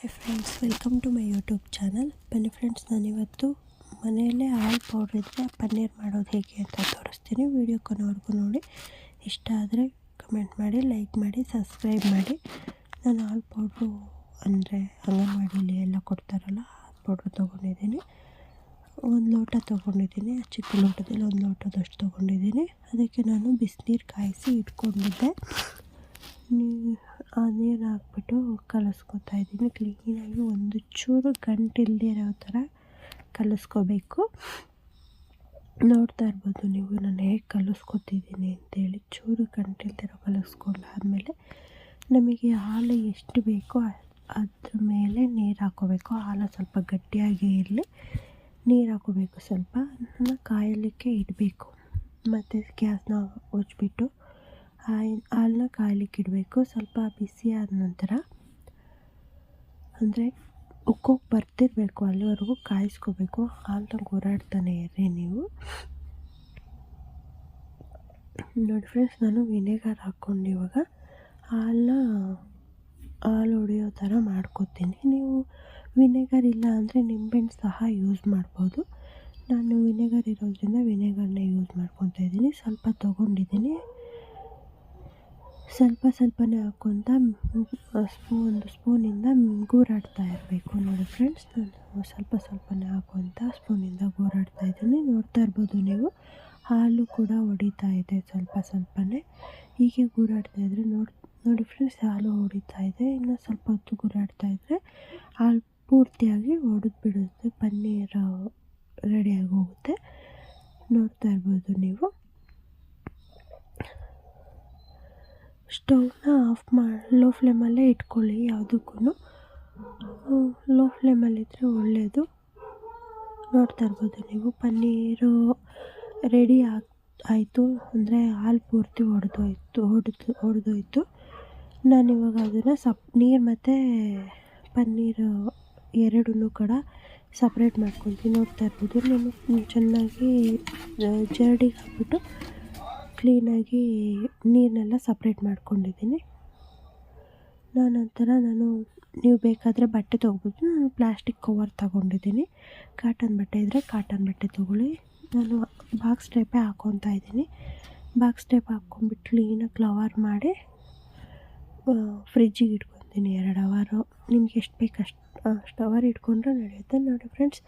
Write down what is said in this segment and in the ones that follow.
Hi friends welcome to my YouTube channel ಬನ್ನಿ friends ನಾನಿವತ್ತು ಮನೆಯಲ್ಲೇ ಹಾಲು ಪೌಡ್ರ್ ಇದ್ದರೆ ಪನ್ನೀರ್ ಮಾಡೋದು ಹೇಗೆ ಅಂತ ತೋರಿಸ್ತೀನಿ. ವೀಡಿಯೋ ಕೊನೆವರೆಗೂ ನೋಡಿ. ಇಷ್ಟ ಆದರೆ ಕಮೆಂಟ್ ಮಾಡಿ ಲೈಕ್ ಮಾಡಿ ಸಬ್ಸ್ಕ್ರೈಬ್ ಮಾಡಿ. ನಾನು ಹಾಲು ಪೌಡ್ರು ಅಂದರೆ ಅಂಗನವಾಡಿಯಲ್ಲಿ ಎಲ್ಲ ಕೊಡ್ತಾರಲ್ಲ ಹಾಲು ಪೌಡ್ರು ತೊಗೊಂಡಿದ್ದೀನಿ. ಒಂದು ಲೋಟ ತೊಗೊಂಡಿದ್ದೀನಿ ಚಿಕ್ಕ ಲೋಟದಲ್ಲಿ ಒಂದು ಲೋಟದಷ್ಟು ತೊಗೊಂಡಿದ್ದೀನಿ. ಅದಕ್ಕೆ ನಾನು ಬಿಸಿನೀರು ಕಾಯಿಸಿ ಇಟ್ಕೊಂಡಿದ್ದೆ. ಆ ನೀರು ಹಾಕ್ಬಿಟ್ಟು ಕಲಸ್ಕೊತಾ ಇದ್ದೀನಿ. ಕ್ಲೀನಾಗಿ ಒಂದು ಚೂರು ಗಂಟಿಲ್ಲದೆ ಇರೋ ಥರ ಕಲಿಸ್ಕೋಬೇಕು. ನೋಡ್ತಾ ಇರ್ಬೋದು ನೀವು ನಾನು ಹೇಗೆ ಕಲಿಸ್ಕೊತಿದ್ದೀನಿ ಅಂತೇಳಿ. ಚೂರು ಗಂಟಿಲ್ದಿರೋ ಕಲಿಸ್ಕೊಂಡಾದ್ಮೇಲೆ ನಮಗೆ ಹಾಲು ಎಷ್ಟು ಬೇಕೋ ಅದ್ರ ಮೇಲೆ ನೀರು ಹಾಕೋಬೇಕು. ಹಾಲು ಸ್ವಲ್ಪ ಗಟ್ಟಿಯಾಗಿ ಇರಲಿ. ನೀರು ಹಾಕೋಬೇಕು ಸ್ವಲ್ಪ. ಕಾಯಲಿಕ್ಕೆ ಇಡಬೇಕು. ಮತ್ತು ಗ್ಯಾಸ್ನ ಉಜ್ಬಿಟ್ಟು ಹಾಯ್ ಹಾಲನ್ನ ಕಾಯ್ಲಿಕ್ಕೆ ಇಡಬೇಕು ಸ್ವಲ್ಪ ಬಿಸಿಯಾದ ನಂತರ ಅಂದರೆ ಉಕ್ಕೋಗಿ ಬರ್ತಿರಬೇಕು, ಅಲ್ಲಿವರೆಗೂ ಕಾಯಿಸ್ಕೋಬೇಕು. ಹಾಲನ್ನ ಹೋರಾಡ್ತಾನೆ ಇರ್ರಿ ನೀವು. ನೋಡಿ ಫ್ರೆಂಡ್ಸ್ ನಾನು ವಿನೆಗರ್ ಹಾಕ್ಕೊಂಡು ಇವಾಗ ಹಾಲನ್ನ ಹಾಲು ಹೊಡೆಯೋ ಥರ ಮಾಡ್ಕೊತೀನಿ. ನೀವು ವಿನೆಗರ್ ಇಲ್ಲ ಅಂದರೆ ನಿಂಬೆಹಣ್ಣು ಸಹ ಯೂಸ್ ಮಾಡ್ಬೋದು. ನಾನು ವಿನೆಗರ್ ಇರೋದ್ರಿಂದ ವಿನೆಗರ್ನ ಯೂಸ್ ಮಾಡ್ಕೊತಾ ಇದ್ದೀನಿ. ಸ್ವಲ್ಪ ತೊಗೊಂಡಿದ್ದೀನಿ. ಸ್ವಲ್ಪ ಸ್ವಲ್ಪನೇ ಹಾಕ್ಕೊತ ಒಂದು ಸ್ಪೂನಿಂದ ಗೂರಾಡ್ತಾ ಇರಬೇಕು ನೋಡಿ ಫ್ರೆಂಡ್ಸ್ ನಾನು ಸ್ವಲ್ಪ ಸ್ವಲ್ಪನೇ ಹಾಕ್ಕೊತ ಸ್ಪೂನಿಂದ ಗೂರಾಡ್ತಾ ಇದ್ದೀನಿ. ನೋಡ್ತಾ ಇರ್ಬೋದು ನೀವು. ಹಾಲು ಕೂಡ ಹೊಡಿತಾ ಇದೆ ಸ್ವಲ್ಪ ಸ್ವಲ್ಪನೇ. ಹೀಗೆ ಗೂರಾಡ್ತಾ ಇದ್ದರೆ ನೋಡಿ ನೋಡಿ ಫ್ರೆಂಡ್ಸ್ ಹಾಲು ಹೊಡಿತಾ ಇದೆ. ಇನ್ನು ಸ್ವಲ್ಪ ಹೊತ್ತು ಗುರಾಡ್ತಾ ಇದ್ದರೆ ಹಾಲು ಪೂರ್ತಿಯಾಗಿ ಒಡೆದು ಬಿಡುತ್ತೆ ಪನ್ನೀರ್ ರೆಡಿಯಾಗಿ ಹೋಗುತ್ತೆ. ನೋಡ್ತಾ ಇರ್ಬೋದು ನೀವು. ಸ್ಟವ್ನ ಆಫ್ ಮಾಡಿ ಲೋ ಫ್ಲೇಮಲ್ಲೇ ಇಟ್ಕೊಳ್ಳಿ ಯಾವುದಕ್ಕೂ ಲೋ ಫ್ಲೇಮಲ್ಲಿದ್ದರೆ ಒಳ್ಳೆಯದು ನೋಡ್ತಾ ಇರ್ಬೋದು ನೀವು, ಪನ್ನೀರು ರೆಡಿ ಆಗಿ, ಆಯಿತು. ಅಂದರೆ ಹಾಲು ಪೂರ್ತಿ ಒಡೆದೋಯ್ತು ಹೊಡೆದು ಒಡೆದೋಯ್ತು ನಾನಿವಾಗ ಅದನ್ನು ಸಪ್, ನೀರು ಮತ್ತು ಪನ್ನೀರು ಎರಡೂ ಕೂಡ ಸಪ್ರೇಟ್ ಮಾಡ್ಕೊತೀನಿ. ನೋಡ್ತಾ ಇರ್ಬೋದು. ನಾನು ಚೆನ್ನಾಗಿ ಜರಡಿಗೆ ಹಾಕ್ಬಿಟ್ಟು ಕ್ಲೀನಾಗಿ ನೀರನ್ನೆಲ್ಲ ಸಪ್ರೇಟ್ ಮಾಡ್ಕೊಂಡಿದ್ದೀನಿ. ನಾನಂತರ ನಾನು ನೀವು ಬೇಕಾದರೆ ಬಟ್ಟೆ ತೊಗೊಬೋದು. ನಾನು ಪ್ಲ್ಯಾಸ್ಟಿಕ್ ಕವರ್ ತಗೊಂಡಿದ್ದೀನಿ. ಕಾಟನ್ ಬಟ್ಟೆ ಇದ್ದರೆ ಕಾಟನ್ ಬಟ್ಟೆ ತೊಗೊಳ್ಳಿ. ನಾನು ಬಾಕ್ಸ್ ಟೈಪೇ ಹಾಕ್ಕೊತಾ ಇದ್ದೀನಿ. ಬಾಕ್ಸ್ ಟೈಪ್ ಹಾಕ್ಕೊಂಬಿಟ್ಟು ಕ್ಲೀನಾಗಿ ಕ್ಲವರ್ ಮಾಡಿ ಫ್ರಿಜ್ಜಿಗೆ ಇಟ್ಕೊತೀನಿ ಎರಡು ಅವರು. ನಿಮ್ಗೆ ಎಷ್ಟು ಬೇಕು ಅಷ್ಟು ಅಷ್ಟು ಅವರ್ ಇಟ್ಕೊಂಡ್ರೆ ನಡೆಯುತ್ತೆ. ನೋಡಿ ಫ್ರೆಂಡ್ಸ್,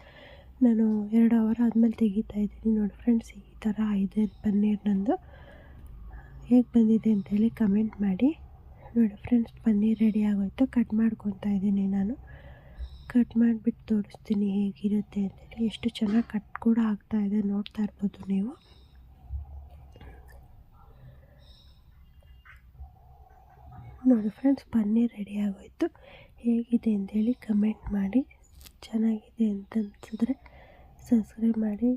ನಾನು ಎರಡು ಅವರ್ ಆದಮೇಲೆ ತೆಗಿತಾ ಇದ್ದೀನಿ. ನೋಡಿ ಫ್ರೆಂಡ್ಸ್, ಈ ಥರ ಇದೆ ಪನ್ನೀರ್ ನಂದು ಹೇಗೆ ಬಂದಿದೆ ಅಂತೇಳಿ ಕಮೆಂಟ್ ಮಾಡಿ. ನೋಡಿ ಫ್ರೆಂಡ್ಸ್ ಪನ್ನೀರ್ ರೆಡಿ ಆಗೋಯ್ತು. ಕಟ್ ಮಾಡ್ಕೊತಾ ಇದ್ದೀನಿ ನಾನು. ಕಟ್ ಮಾಡಿಬಿಟ್ಟು ತೋರಿಸ್ತೀನಿ ಹೇಗಿರುತ್ತೆ ಅಂತೇಳಿ. ಎಷ್ಟು ಚೆನ್ನಾಗಿ ಕಟ್ ಕೂಡ ಆಗ್ತಾ ಇದೆ, ನೋಡ್ತಾ ಇರ್ಬೋದು ನೀವು. ನೋಡಿ ಫ್ರೆಂಡ್ಸ್ ಪನ್ನೀರ್ ರೆಡಿ ಆಗೋಯ್ತು. ಹೇಗಿದೆ ಅಂತೇಳಿ ಕಮೆಂಟ್ ಮಾಡಿ. ಚೆನ್ನಾಗಿದೆ ಅಂತ ಅನಿಸಿದ್ರೆ ಸಬ್ಸ್ಕ್ರೈಬ್ ಮಾಡಿ.